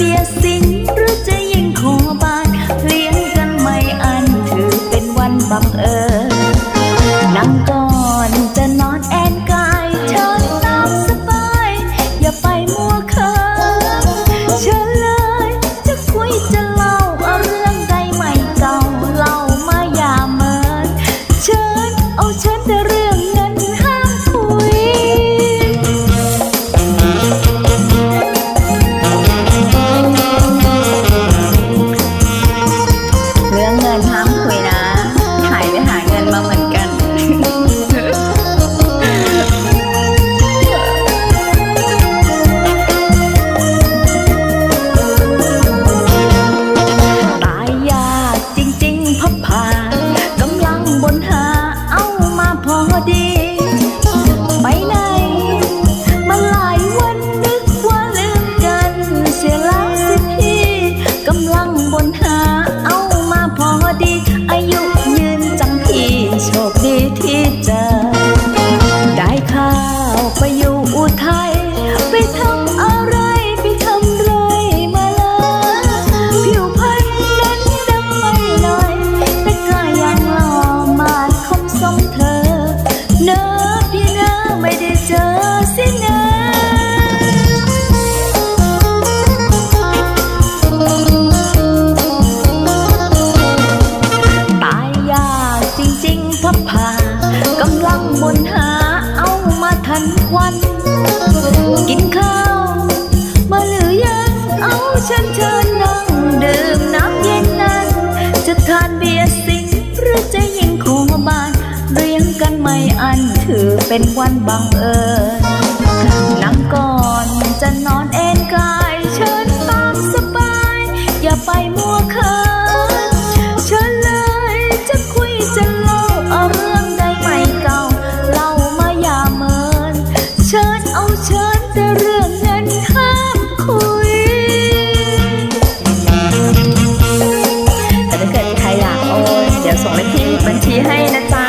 เบียสิงหรือจะยิงขอบานเลี้ยงกันไม่อันถือเป็นวันบังเอิญ เป็นวันบังเอิญนั่งก่อนจะนอนเอนกายเชิญตามสบาย อย่าไปมัวเคินเชิญเลยจะคุยจะเล่าเอาเรื่องใดใหม่เก่าเล่ามาอย่าเมิน เชิญเอาเชิญแต่เรื่องเงินห้ามคุย แต่ถ้าเกิดใครอยากโอนเดี๋ยวส่งเลขที่บัญชีให้นะจ๊ะ